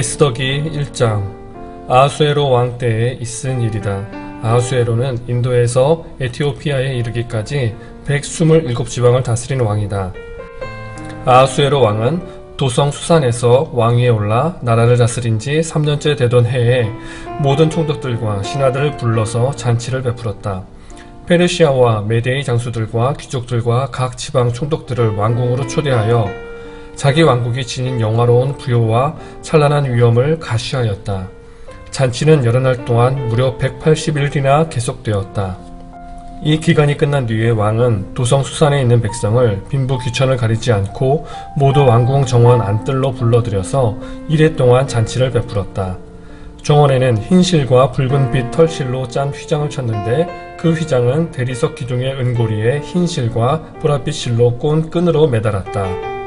에스더기 1장 아하수에로 왕 때에 있은 일이다. 아하수에로는 인도에서 에티오피아에 이르기까지 127지방을 다스린 왕이다. 아하수에로 왕은 도성 수산에서 왕위에 올라 나라를 다스린 지 3년째 되던 해에 모든 총독들과 신하들을 불러서 잔치를 베풀었다. 페르시아와 메데이 장수들과 귀족들과 각 지방 총독들을 왕궁으로 초대하여 자기 왕국이 지닌 영화로운 부요와 찬란한 위엄을 가시하였다. 잔치는 여러 날 동안 무려 180일이나 계속되었다. 이 기간이 끝난 뒤에 왕은 도성 수산에 있는 백성을 빈부 귀천을 가리지 않고 모두 왕궁 정원 안뜰로 불러들여서 이래 동안 잔치를 베풀었다. 정원에는 흰 실과 붉은빛 털실로 짠 휘장을 쳤는데 그 휘장은 대리석 기둥의 은고리에 흰 실과 보랏빛 실로 꼰 끈으로 매달았다.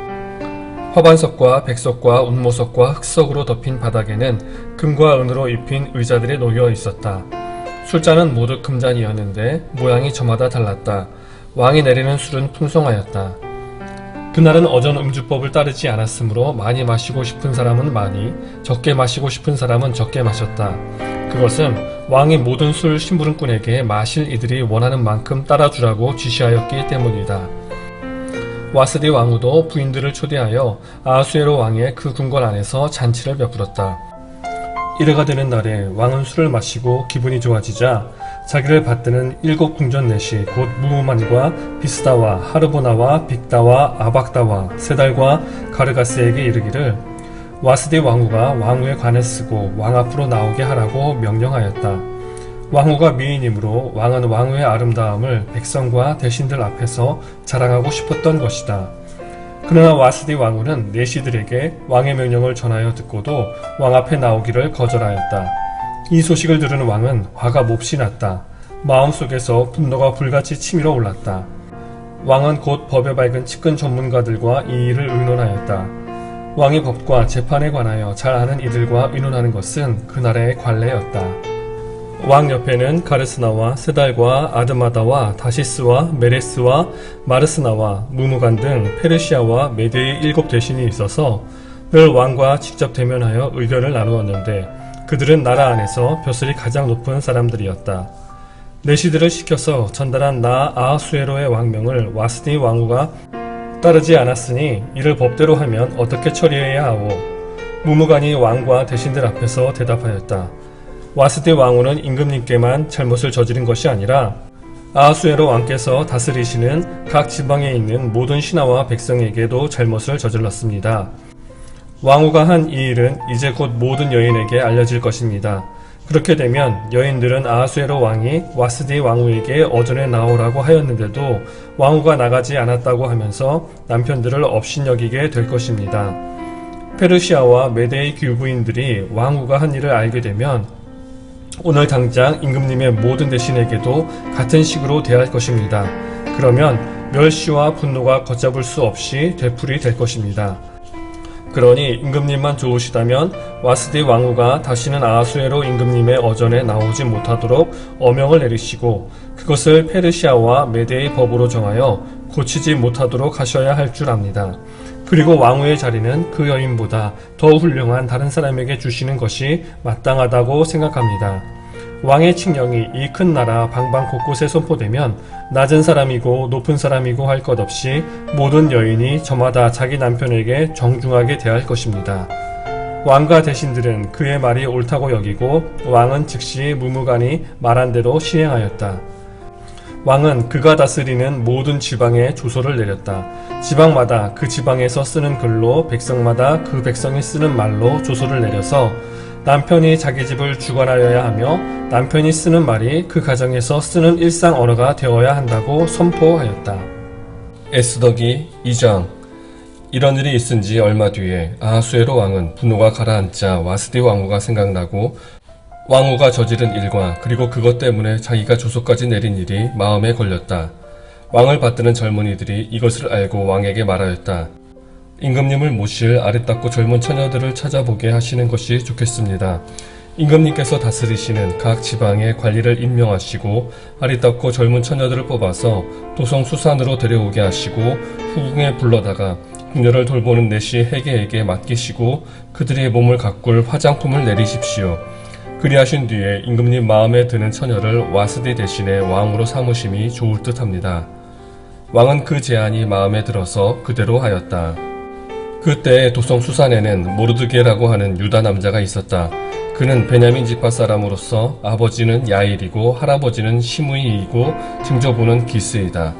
화반석과 백석과 운모석과 흑석으로 덮인 바닥에는 금과 은으로 입힌 의자들이 놓여 있었다. 술잔은 모두 금잔이었는데 모양이 저마다 달랐다. 왕이 내리는 술은 풍성하였다. 그날은 어전 음주법을 따르지 않았으므로 많이 마시고 싶은 사람은 많이, 적게 마시고 싶은 사람은 적게 마셨다. 그것은 왕이 모든 술 심부름꾼에게 마실 이들이 원하는 만큼 따라주라고 지시하였기 때문이다. 와스디 왕후도 부인들을 초대하여 아하수에로 왕의 그 궁궐 안에서 잔치를 베풀었다. 이래가 되는 날에 왕은 술을 마시고 기분이 좋아지자 자기를 받드는 일곱 궁전 내시 곧 무무만과 비스다와 하르보나와 빅다와 아박다와 세달과 가르가스에게 이르기를 와스디 왕후가 왕후의 관을 쓰고 왕 앞으로 나오게 하라고 명령하였다. 왕후가 미인이므로 왕은 왕후의 아름다움을 백성과 대신들 앞에서 자랑하고 싶었던 것이다. 그러나 와스디 왕후는 내시들에게 왕의 명령을 전하여 듣고도 왕 앞에 나오기를 거절하였다. 이 소식을 들은 왕은 화가 몹시 났다. 마음속에서 분노가 불같이 치밀어 올랐다. 왕은 곧 법에 밝은 측근 전문가들과 이 일을 의논하였다. 왕의 법과 재판에 관하여 잘 아는 이들과 의논하는 것은 그 나라의 관례였다. 왕 옆에는 가르스나와 세달과 아드마다와 다시스와 메레스와 마르스나와 무무간 등 페르시아와 메드의 일곱 대신이 있어서 늘 왕과 직접 대면하여 의견을 나누었는데 그들은 나라 안에서 벼슬이 가장 높은 사람들이었다. 내시들을 시켜서 전달한 나 아하수에로의 왕명을 와스디 왕후가 따르지 않았으니 이를 법대로 하면 어떻게 처리해야 하오? 무무간이 왕과 대신들 앞에서 대답하였다. 와스디 왕후는 임금님께만 잘못을 저지른 것이 아니라 아하수에로 왕께서 다스리시는 각 지방에 있는 모든 신하와 백성에게도 잘못을 저질렀습니다. 왕후가 한 이 일은 이제 곧 모든 여인에게 알려질 것입니다. 그렇게 되면 여인들은 아하수에로 왕이 와스디 왕후에게 어전에 나오라고 하였는데도 왕후가 나가지 않았다고 하면서 남편들을 업신여기게 될 것입니다. 페르시아와 메데의 귀부인들이 왕후가 한 일을 알게 되면 오늘 당장 임금님의 모든 대신에게도 같은 식으로 대할 것입니다. 그러면 멸시와 분노가 걷잡을 수 없이 되풀이 될 것입니다. 그러니 임금님만 좋으시다면 와스디 왕후가 다시는 아하수에로 임금님의 어전에 나오지 못하도록 어명을 내리시고 그것을 페르시아와 메데의 법으로 정하여 고치지 못하도록 하셔야 할 줄 압니다. 그리고 왕후의 자리는 그 여인보다 더 훌륭한 다른 사람에게 주시는 것이 마땅하다고 생각합니다. 왕의 칙령이 이 큰 나라 방방 곳곳에 선포되면 낮은 사람이고 높은 사람이고 할 것 없이 모든 여인이 저마다 자기 남편에게 정중하게 대할 것입니다. 왕과 대신들은 그의 말이 옳다고 여기고 왕은 즉시 무무간이 말한 대로 시행하였다. 왕은 그가 다스리는 모든 지방에 조서를 내렸다. 지방마다 그 지방에서 쓰는 글로 백성마다 그 백성이 쓰는 말로 조서를 내려서 남편이 자기 집을 주관하여야 하며 남편이 쓰는 말이 그 가정에서 쓰는 일상 언어가 되어야 한다고 선포하였다. 에스더기 2장 이런 일이 있은 지 얼마 뒤에 아하수에로 왕은 분노가 가라앉자 와스디 왕후가 생각나고 왕후가 저지른 일과 그리고 그것 때문에 자기가 조소까지 내린 일이 마음에 걸렸다. 왕을 받드는 젊은이들이 이것을 알고 왕에게 말하였다. 임금님을 모실 아리따고 젊은 처녀들을 찾아보게 하시는 것이 좋겠습니다. 임금님께서 다스리시는 각 지방의 관리를 임명하시고 아리따고 젊은 처녀들을 뽑아서 도성 수산으로 데려오게 하시고 후궁에 불러다가 궁녀를 돌보는 내시 해계에게 맡기시고 그들의 몸을 가꿀 화장품을 내리십시오. 그리하신 뒤에 임금님 마음에 드는 처녀를 와스디 대신에 왕으로 삼으심이 좋을 듯합니다. 왕은 그 제안이 마음에 들어서 그대로 하였다. 그때 도성 수산에는 모르드게라고 하는 유다 남자가 있었다. 그는 베냐민 집파 사람으로서 아버지는 야일이고 할아버지는 시므이이고 증조부는 기스이다.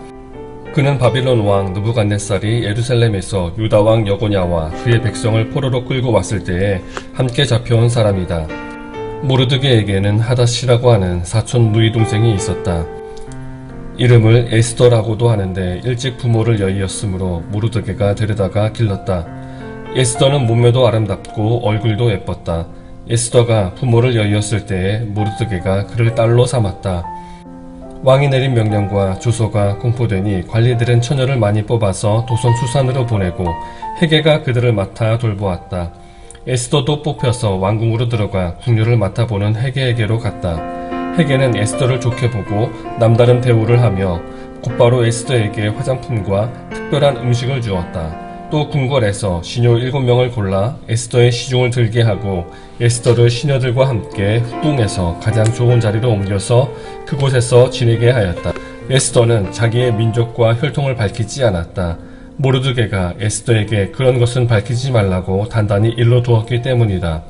그는 바빌론 왕 느부갓네살이 예루살렘에서 유다 왕 여고냐와 그의 백성을 포로로 끌고 왔을 때에 함께 잡혀온 사람이다. 모르드게에게는 하다시라고 하는 사촌 누이 동생이 있었다. 이름을 에스더라고도 하는데 일찍 부모를 여의었으므로 모르드게가 데려다가 길렀다. 에스더는 몸매도 아름답고 얼굴도 예뻤다. 에스더가 부모를 여의었을 때에 모르드게가 그를 딸로 삼았다. 왕이 내린 명령과 주소가 공포되니 관리들은 처녀를 많이 뽑아서 도성 수산으로 보내고 해계가 그들을 맡아 돌보았다. 에스더도 뽑혀서 왕궁으로 들어가 궁녀를 맡아보는 해계에게로 갔다. 해계는 에스더를 좋게 보고 남다른 대우를 하며 곧바로 에스더에게 화장품과 특별한 음식을 주었다. 또 궁궐에서 시녀 일곱 명을 골라 에스더의 시중을 들게 하고 에스더를 시녀들과 함께 후궁에서 가장 좋은 자리로 옮겨서 그곳에서 지내게 하였다. 에스더는 자기의 민족과 혈통을 밝히지 않았다. 모르드게가 에스더에게 그런 것은 밝히지 말라고 단단히 일러 두었기 때문이다.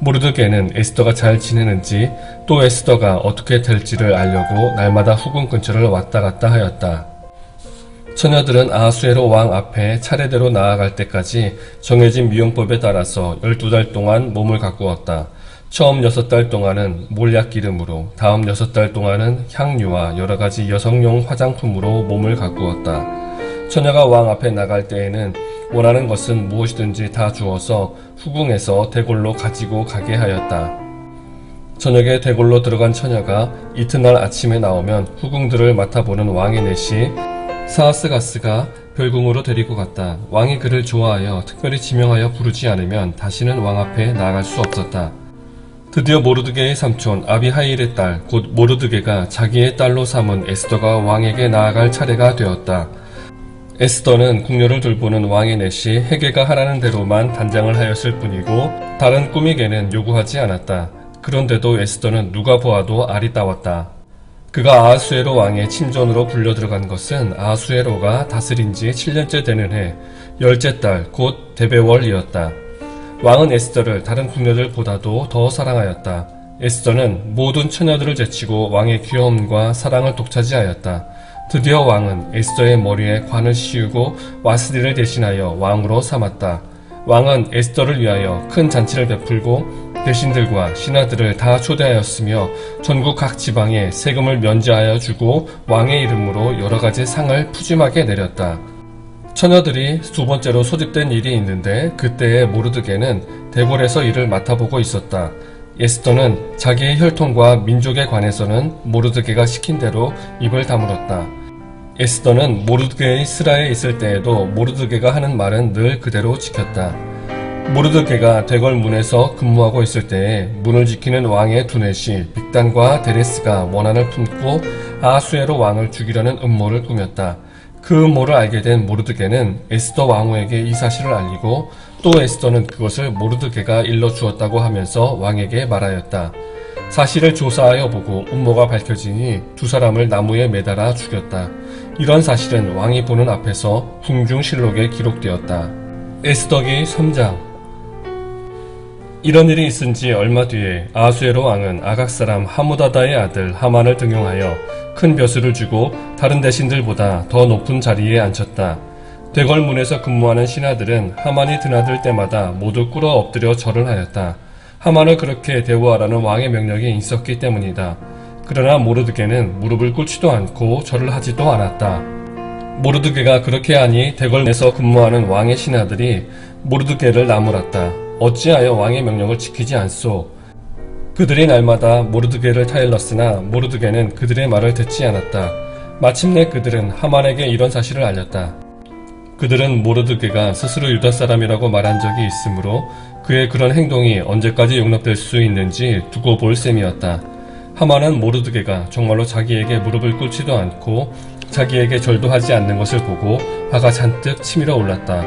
모르드게는 에스더가 잘 지내는지 또 에스더가 어떻게 될지를 알려고 날마다 후궁 근처를 왔다 갔다 하였다. 처녀들은 아하수에로 왕 앞에 차례대로 나아갈 때까지 정해진 미용법에 따라서 12달 동안 몸을 가꾸었다. 처음 6달 동안은 몰약 기름으로, 다음 6달 동안은 향유와 여러 가지 여성용 화장품으로 몸을 가꾸었다. 처녀가 왕 앞에 나갈 때에는 원하는 것은 무엇이든지 다 주어서 후궁에서 대궐로 가지고 가게 하였다. 저녁에 대궐로 들어간 처녀가 이튿날 아침에 나오면 후궁들을 맡아보는 왕의 내시 사하스가스가 별궁으로 데리고 갔다. 왕이 그를 좋아하여 특별히 지명하여 부르지 않으면 다시는 왕 앞에 나아갈 수 없었다. 드디어 모르드게의 삼촌 아비하일의 딸 곧 모르드게가 자기의 딸로 삼은 에스더가 왕에게 나아갈 차례가 되었다. 에스더는 궁녀를 돌보는 왕의 넷이 해계가 하라는 대로만 단장을 하였을 뿐이고 다른 꾸미개는 요구하지 않았다. 그런데도 에스더는 누가 보아도 아리따웠다. 그가 아하수에로 왕의 침전으로 불려 들어간 것은 아하수에로가 다스린 지 7년째 되는 해, 열째 달, 곧 데베월이었다. 왕은 에스더를 다른 궁녀들보다도 더 사랑하였다. 에스더는 모든 처녀들을 제치고 왕의 귀여움과 사랑을 독차지하였다. 드디어 왕은 에스더의 머리에 관을 씌우고 와스디를 대신하여 왕으로 삼았다. 왕은 에스더를 위하여 큰 잔치를 베풀고 대신들과 신하들을 다 초대하였으며 전국 각 지방에 세금을 면제하여 주고 왕의 이름으로 여러 가지 상을 푸짐하게 내렸다. 처녀들이 두 번째로 소집된 일이 있는데 그때에 모르드게는 대궐에서 일을 맡아보고 있었다. 에스더는 자기의 혈통과 민족에 관해서는 모르드게가 시킨 대로 입을 다물었다. 에스더는 모르드게의 스라에 있을 때에도 모르드게가 하는 말은 늘 그대로 지켰다. 모르드게가 대궐 문에서 근무하고 있을 때에 문을 지키는 왕의 두넷이 빅단과 데레스가 원한을 품고 아수에로 왕을 죽이려는 음모를 꾸몄다. 그 음모를 알게 된 모르드게는 에스더 왕후에게 이 사실을 알리고 또 에스더는 그것을 모르드게가 일러 주었다고 하면서 왕에게 말하였다. 사실을 조사하여 보고 음모가 밝혀지니 두 사람을 나무에 매달아 죽였다. 이런 사실은 왕이 보는 앞에서 궁중실록에 기록되었다. 에스더기 3장 이런 일이 있은 지 얼마 뒤에 아수에로 왕은 아각 사람 하무다다의 아들 하만을 등용하여 큰 벼슬을 주고 다른 대신들보다 더 높은 자리에 앉혔다. 대궐문에서 근무하는 신하들은 하만이 드나들 때마다 모두 꿇어 엎드려 절을 하였다. 하만을 그렇게 대우하라는 왕의 명령이 있었기 때문이다. 그러나 모르드게는 무릎을 꿇지도 않고 절을 하지도 않았다. 모르드게가 그렇게 하니 대궐에서 근무하는 왕의 신하들이 모르드게를 나무랐다. 어찌하여 왕의 명령을 지키지 않소? 그들이 날마다 모르드게를 타일렀으나 모르드게는 그들의 말을 듣지 않았다. 마침내 그들은 하만에게 이런 사실을 알렸다. 그들은 모르드게가 스스로 유다 사람이라고 말한 적이 있으므로 그의 그런 행동이 언제까지 용납될 수 있는지 두고 볼 셈이었다. 하만은 모르드게가 정말로 자기에게 무릎을 꿇지도 않고 자기에게 절도 하지 않는 것을 보고 화가 잔뜩 치밀어 올랐다.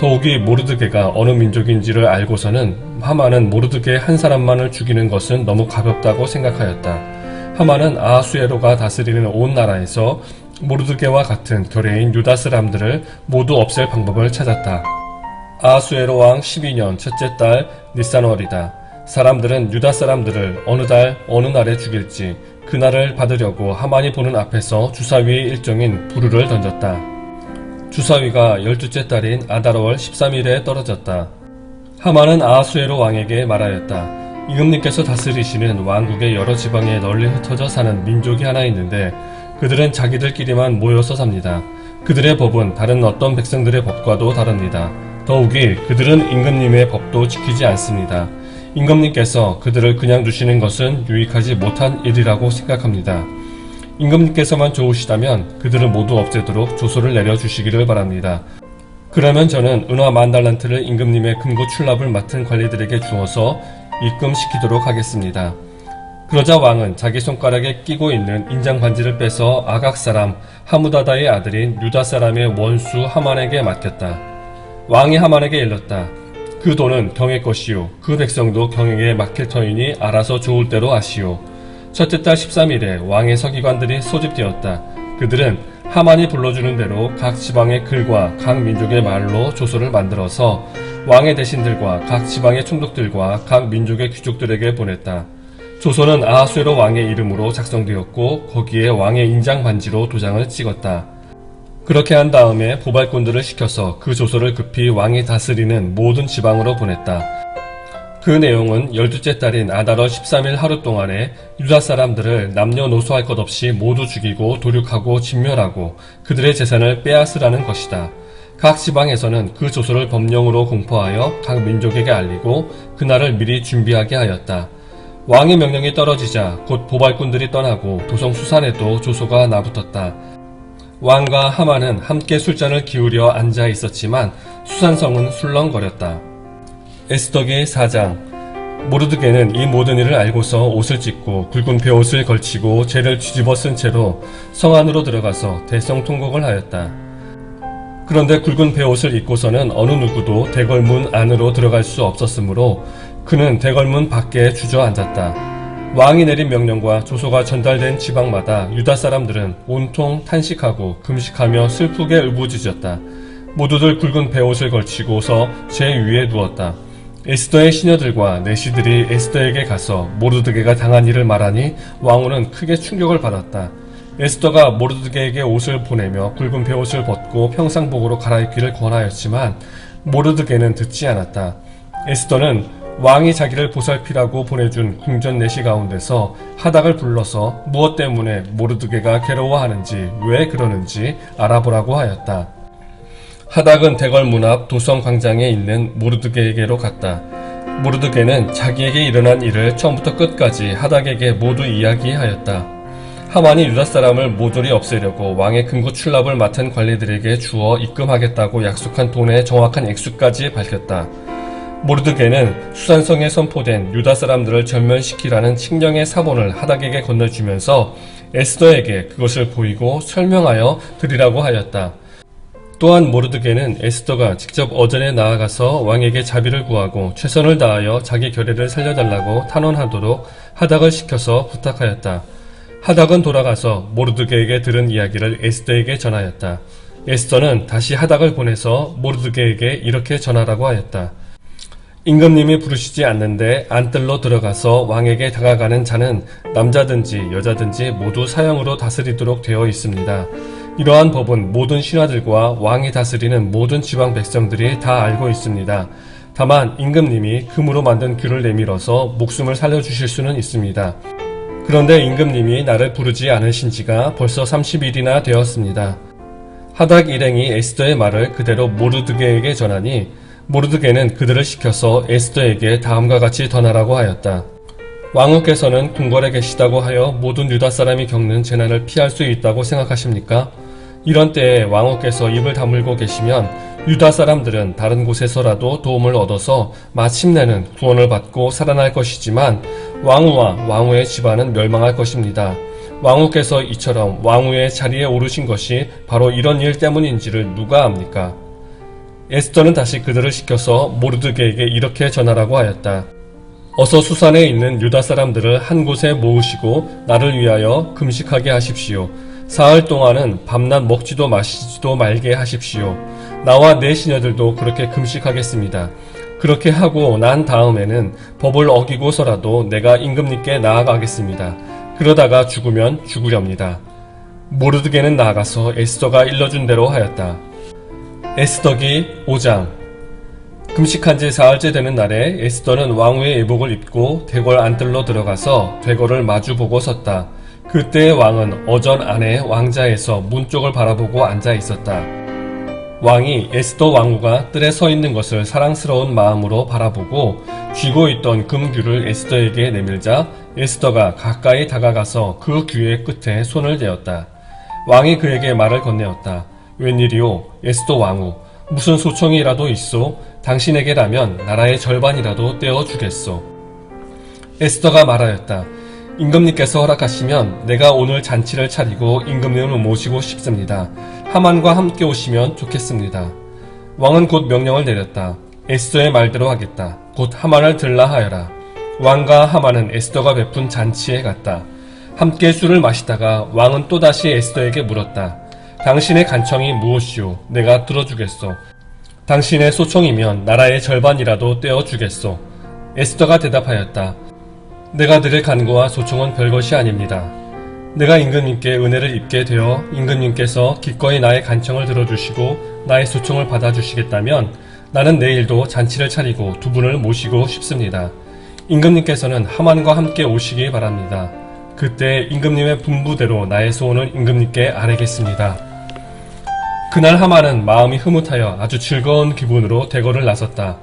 더욱이 모르드게가 어느 민족인지를 알고서는 하만은 모르드게 한 사람만을 죽이는 것은 너무 가볍다고 생각하였다. 하만은 아하수에로가 다스리는 온 나라에서 모르드게와 같은 결례인 유다 사람들을 모두 없앨 방법을 찾았다. 아하수에로 왕 12년 첫째 달 니산월이다. 사람들은 유다 사람들을 어느 달 어느 날에 죽일지 그 날을 받으려고 하만이 보는 앞에서 주사위의 일종인 부르를 던졌다. 주사위가 열두째 달인 아다러월 13일에 떨어졌다. 하만은 아하수에로 왕에게 말하였다. 임금님께서 다스리시는 왕국의 여러 지방에 널리 흩어져 사는 민족이 하나 있는데 그들은 자기들끼리만 모여서 삽니다. 그들의 법은 다른 어떤 백성들의 법과도 다릅니다. 더욱이 그들은 임금님의 법도 지키지 않습니다. 임금님께서 그들을 그냥 두시는 것은 유익하지 못한 일이라고 생각합니다. 임금님께서만 좋으시다면 그들을 모두 없애도록 조소를 내려주시기를 바랍니다. 그러면 저는 은화 만 달란트를 임금님의 금고 출납을 맡은 관리들에게 주어서 입금시키도록 하겠습니다. 그러자 왕은 자기 손가락에 끼고 있는 인장 반지를 빼서 아각 사람 하무다다의 아들인 유다 사람의 원수 하만에게 맡겼다. 왕이 하만에게 일렀다. 그 돈은 경의 것이요. 그 백성도 경에게 맡길 터이니 알아서 좋을 대로 하시오. 첫째 달 13일에 왕의 서기관들이 소집되었다. 그들은 하만이 불러주는 대로 각 지방의 글과 각 민족의 말로 조서를 만들어서 왕의 대신들과 각 지방의 총독들과 각 민족의 귀족들에게 보냈다. 조서는 아하수에로 왕의 이름으로 작성되었고 거기에 왕의 인장 반지로 도장을 찍었다. 그렇게 한 다음에 보발꾼들을 시켜서 그 조서를 급히 왕이 다스리는 모든 지방으로 보냈다. 그 내용은 열두째 달인 아달월 13일 하루 동안에 유다 사람들을 남녀노소 할 것 없이 모두 죽이고 도륙하고 진멸하고 그들의 재산을 빼앗으라는 것이다. 각 지방에서는 그 조서를 법령으로 공포하여 각 민족에게 알리고 그날을 미리 준비하게 하였다. 왕의 명령이 떨어지자 곧 보발꾼들이 떠나고 도성 수산에도 조소가 나붙었다. 왕과 하만은 함께 술잔을 기울여 앉아 있었지만 수산성은 술렁거렸다. 에스더기 4장 모르드게는 이 모든 일을 알고서 옷을 찢고 굵은 베옷을 걸치고 죄를 뒤집어 쓴 채로 성 안으로 들어가서 대성통곡을 하였다. 그런데 굵은 베옷을 입고서는 어느 누구도 대궐문 안으로 들어갈 수 없었으므로 그는 대궐문 밖에 주저앉았다. 왕이 내린 명령과 조소가 전달된 지방마다 유다 사람들은 온통 탄식하고 금식하며 슬프게 울부짖었다. 모두들 굵은 베옷을 걸치고서 제 위에 누웠다. 에스더의 시녀들과 내시들이 에스더에게 가서 모르드게가 당한 일을 말하니 왕후는 크게 충격을 받았다. 에스더가 모르드게에게 옷을 보내며 굵은 베옷을 벗고 평상복으로 갈아입기를 권하였지만 모르드게는 듣지 않았다. 에스더는 왕이 자기를 보살피라고 보내준 궁전 내시 가운데서 하닥을 불러서 무엇 때문에 모르드게가 괴로워하는지 왜 그러는지 알아보라고 하였다. 하닥은 대궐 문 앞 도성 광장에 있는 모르드게에게로 갔다. 모르드게는 자기에게 일어난 일을 처음부터 끝까지 하닥에게 모두 이야기하였다. 하만이 유다 사람을 모조리 없애려고 왕의 금고 출납을 맡은 관리들에게 주어 입금하겠다고 약속한 돈의 정확한 액수까지 밝혔다. 모르드게는 수산성에 선포된 유다 사람들을 전멸시키라는 칙령의 사본을 하닥에게 건네주면서 에스더에게 그것을 보이고 설명하여 드리라고 하였다. 또한 모르드게는 에스더가 직접 어전에 나아가서 왕에게 자비를 구하고 최선을 다하여 자기 결례를 살려달라고 탄원하도록 하닥을 시켜서 부탁하였다. 하닥은 돌아가서 모르드게에게 들은 이야기를 에스더에게 전하였다. 에스더는 다시 하닥을 보내서 모르드게에게 이렇게 전하라고 하였다. 임금님이 부르시지 않는데 안뜰로 들어가서 왕에게 다가가는 자는 남자든지 여자든지 모두 사형으로 다스리도록 되어 있습니다. 이러한 법은 모든 신하들과 왕이 다스리는 모든 지방 백성들이 다 알고 있습니다. 다만 임금님이 금으로 만든 규를 내밀어서 목숨을 살려주실 수는 있습니다. 그런데 임금님이 나를 부르지 않으신 지가 벌써 30일이나 되었습니다. 하닥 일행이 에스더의 말을 그대로 모르드게에게 전하니 모르드게는 그들을 시켜서 에스더에게 다음과 같이 전하라고 하였다. 왕후께서는 궁궐에 계시다고 하여 모든 유다 사람이 겪는 재난을 피할 수 있다고 생각하십니까? 이런 때에 왕후께서 입을 다물고 계시면 유다 사람들은 다른 곳에서라도 도움을 얻어서 마침내는 구원을 받고 살아날 것이지만 왕후와 왕후의 집안은 멸망할 것입니다. 왕후께서 이처럼 왕후의 자리에 오르신 것이 바로 이런 일 때문인지를 누가 압니까? 에스더는 다시 그들을 시켜서 모르드게에게 이렇게 전하라고 하였다. 어서 수산에 있는 유다 사람들을 한 곳에 모으시고 나를 위하여 금식하게 하십시오. 사흘 동안은 밤낮 먹지도 마시지도 말게 하십시오. 나와 내 시녀들도 그렇게 금식하겠습니다. 그렇게 하고 난 다음에는 법을 어기고서라도 내가 임금님께 나아가겠습니다. 그러다가 죽으면 죽으렵니다. 모르드게는 나아가서 에스더가 일러준 대로 하였다. 에스더기 5장 금식한 지 사흘째 되는 날에 에스더는 왕후의 예복을 입고 대궐 안뜰로 들어가서 대궐을 마주보고 섰다. 그때 왕은 어전 안에 왕자에서 문 쪽을 바라보고 앉아 있었다. 왕이 에스더 왕후가 뜰에 서 있는 것을 사랑스러운 마음으로 바라보고 쥐고 있던 금규를 에스더에게 내밀자 에스더가 가까이 다가가서 그 규의 끝에 손을 대었다. 왕이 그에게 말을 건네었다. 웬일이오, 에스더 왕후, 무슨 소청이라도 있소? 당신에게라면 나라의 절반이라도 떼어주겠소. 에스더가 말하였다. 임금님께서 허락하시면 내가 오늘 잔치를 차리고 임금님을 모시고 싶습니다. 하만과 함께 오시면 좋겠습니다. 왕은 곧 명령을 내렸다. 에스더의 말대로 하겠다. 곧 하만을 들라 하여라. 왕과 하만은 에스더가 베푼 잔치에 갔다. 함께 술을 마시다가 왕은 또다시 에스더에게 물었다. 당신의 간청이 무엇이오? 내가 들어주겠소. 당신의 소청이면 나라의 절반이라도 떼어주겠소. 에스더가 대답하였다. 내가 드릴 간구와 소청은 별것이 아닙니다. 내가 임금님께 은혜를 입게 되어 임금님께서 기꺼이 나의 간청을 들어주시고 나의 소청을 받아주시겠다면 나는 내일도 잔치를 차리고 두 분을 모시고 싶습니다. 임금님께서는 하만과 함께 오시기 바랍니다. 그때 임금님의 분부대로 나의 소원을 임금님께 아뢰겠습니다. 그날 하만은 마음이 흐뭇하여 아주 즐거운 기분으로 대궐을 나섰다.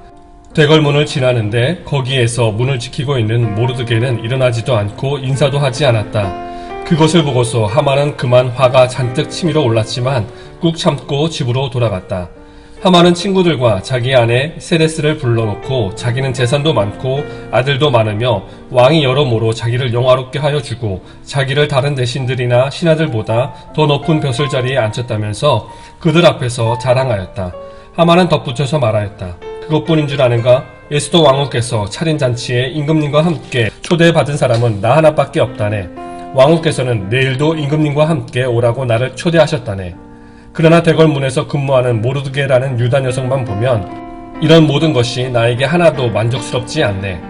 대궐문을 지나는데 거기에서 문을 지키고 있는 모르드게는 일어나지도 않고 인사도 하지 않았다. 그것을 보고서 하만은 그만 화가 잔뜩 치밀어 올랐지만 꾹 참고 집으로 돌아갔다. 하만은 친구들과 자기 아내 세레스를 불러놓고 자기는 재산도 많고 아들도 많으며 왕이 여러모로 자기를 영화롭게 하여 주고 자기를 다른 대신들이나 신하들보다 더 높은 벼슬자리에 앉혔다면서 그들 앞에서 자랑하였다. 하만은 덧붙여서 말하였다. 그것뿐인 줄 아는가? 에스도 왕후께서 차린 잔치에 임금님과 함께 초대받은 사람은 나 하나밖에 없다네. 왕후께서는 내일도 임금님과 함께 오라고 나를 초대하셨다네. 그러나 대궐문에서 근무하는 모르드게라는 유다 녀석만 보면 이런 모든 것이 나에게 하나도 만족스럽지 않네.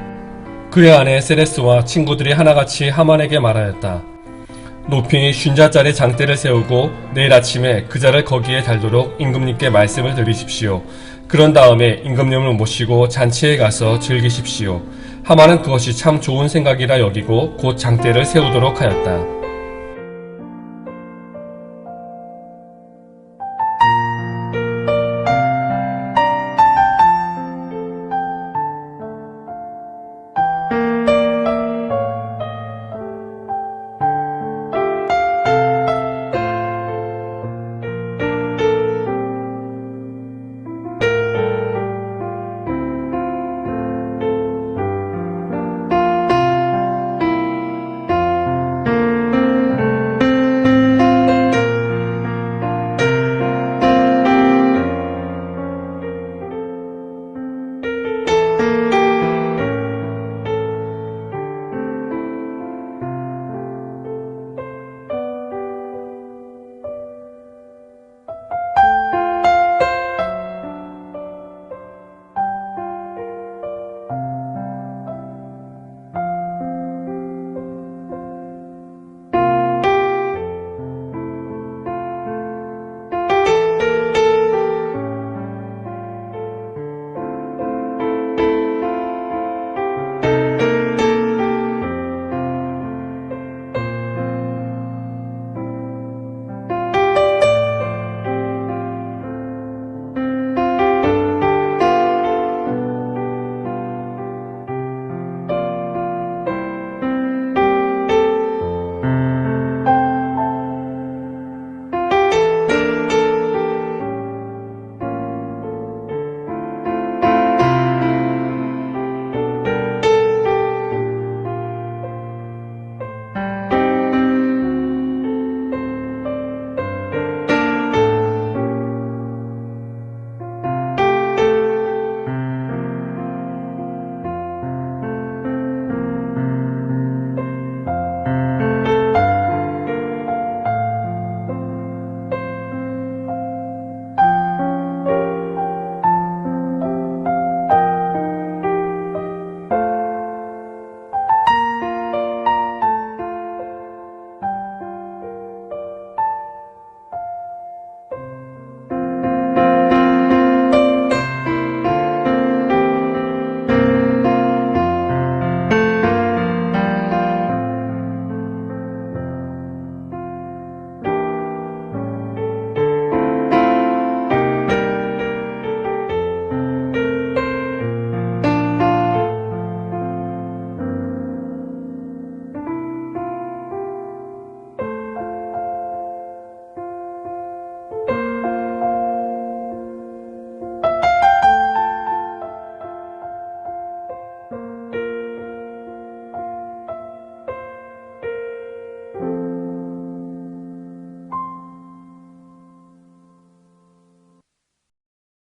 그의 아내 세레스와 친구들이 하나같이 하만에게 말하였다. 높이 쉰자짜리 장대를 세우고 내일 아침에 그 자를 거기에 달도록 임금님께 말씀을 드리십시오. 그런 다음에 임금님을 모시고 잔치에 가서 즐기십시오. 하만은 그것이 참 좋은 생각이라 여기고 곧 장대를 세우도록 하였다.